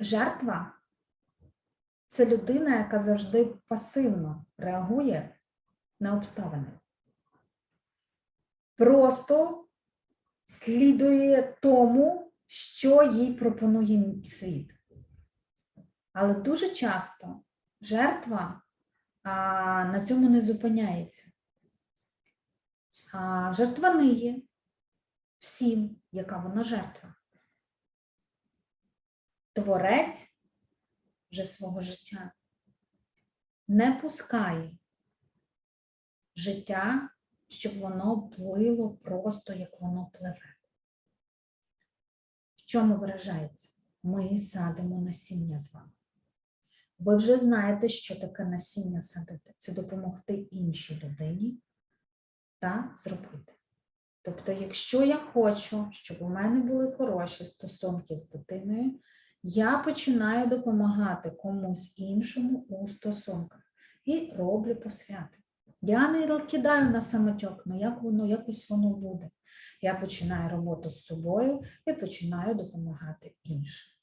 жертва це людина, яка завжди пасивно реагує на обставини. Просто слідує тому, що їй пропонує світ. Але дуже часто жертва а, на цьому не зупиняється. А, жертва ниє всім, яка вона жертва. Творець вже свого життя не пускає життя, щоб воно плило просто як воно пливе. В чому виражається? Ми садимо насіння з вами. Ви вже знаєте, що таке насіння садити. Це допомогти іншій людині та зробити. Тобто, якщо я хочу, щоб у мене були хороші стосунки з дитиною, я починаю допомагати комусь іншому у стосунках і роблю посвяти. Я не кидаю на самотьок, ну як воно, якось воно буде. Я починаю роботу з собою і починаю допомагати іншим.